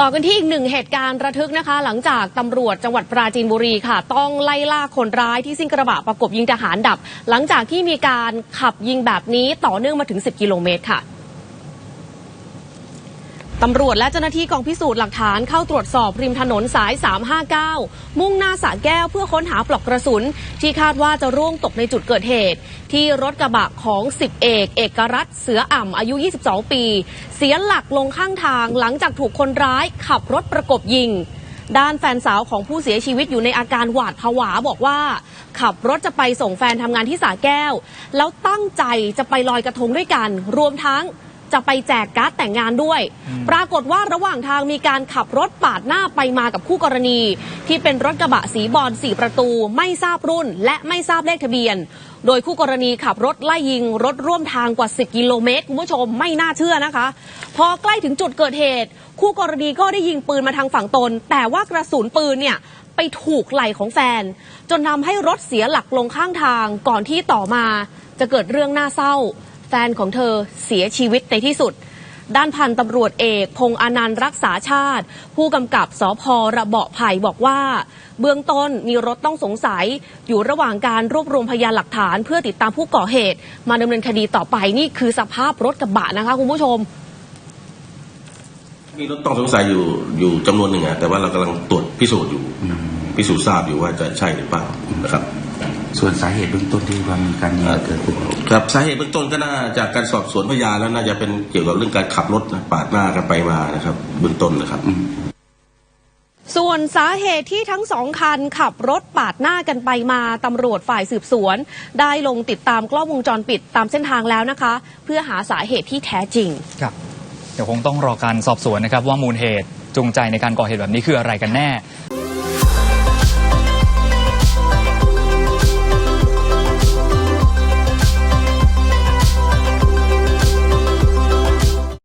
ต่อกันที่อีกหนึ่งเหตุการณ์ระทึกนะคะ หลังจากตำรวจจังหวัดปราจีนบุรีค่ะ ต้องไล่ล่าคนร้ายที่ซิ่งกระบะประกบยิงทหารดับ หลังจากที่มีการขับยิงแบบนี้ต่อเนื่องมาถึง 10 กิโลเมตรค่ะ ตำรวจและเจ้าหน้าที่กองพิสูจน์หลักฐานเข้าตรวจสอบริมถนนสาย 359 มุ่งหน้าสระแก้วเพื่อค้นหาปลอกกระสุน ที่คาดว่าจะร่วงตกในจุดเกิดเหตุ ที่รถกระบะของ 10 เอก เอกรัตเสืออ่ำอายุ 22 ปี เสียหลักลงข้างทางหลังจากถูกคนร้ายขับรถประกบยิง ด้านแฟนสาวของผู้เสียชีวิตอยู่ในอาการหวาดผวาบอกว่า ขับรถจะไปส่งแฟนทำงานที่สาแก้ว แล้วตั้งใจจะไปลอยกระทงด้วยกัน รวมทั้ง จะไปแจกการ์ดแต่งงานด้วย ปรากฏว่าระหว่างทางมีการขับรถปาดหน้าไปมากับคู่กรณี ที่เป็นรถกระบะสีบอลสีประตู ไม่ทราบรุ่น และไม่ทราบเลขทะเบียน โดยคู่กรณีขับรถไล่ยิงรถร่วมทางกว่า 10 กิโลเมตรคุณผู้ชมไม่น่าเชื่อนะคะ พอใกล้ถึงจุดเกิดเหตุ คู่กรณีก็ได้ยิงปืนมาทางฝั่งตน แต่ว่ากระสุนปืนเนี่ยไปถูกไหล่ของแฟน จนทำให้รถเสียหลักลงข้างทางก่อนที่ต่อมาจะเกิดเรื่องน่าเศร้า แฟนของเธอเสียชีวิตในที่สุด ด้านพันตำรวจเอก พงษ์อนันต์รักษาชาติ ผู้กำกับสพระเบาะไผ่บอกว่า เบื้องต้นมีรถต้องสงสัย อยู่ระหว่างการรวบรวมพยานหลักฐาน เพื่อติดตามผู้ก่อเหตุ มาดำเนินคดีต่อไปนี่คือสภาพรถกระบะนะคะคุณผู้ชมมีรถต้องสงสัยอยู่อยู่จำนวนหนึ่งอะแต่ว่าเรากำลังตรวจพิสูจน์อยู่ พิสูจน์ทราบอยู่ว่าจะใช่หรือเปล่านะครับ ส่วนสาเหตุเบื้องต้นที่ว่ามีการยิงเกิดขึ้นครับสาเหตุเบื้องต้นก็น่าจากการสอบสวนพยานแล้วน่าจะเป็นเกี่ยวกับเรื่องการขับรถนะปาดหน้ากันไปมานะครับเบื้องต้นนะครับส่วนสาเหตุที่ทั้งสองคันขับรถปาดหน้ากันไปมาตำรวจฝ่ายสืบสวน ได้ลงติดตามกล้องวงจรปิดตามเส้นทางแล้วนะคะ เพื่อหาสาเหตุที่แท้จริงครับเดี๋ยวคงต้องรอการสอบสวนนะครับว่ามูลเหตุจูงใจในการก่อเหตุแบบนี้คืออะไรกันแน่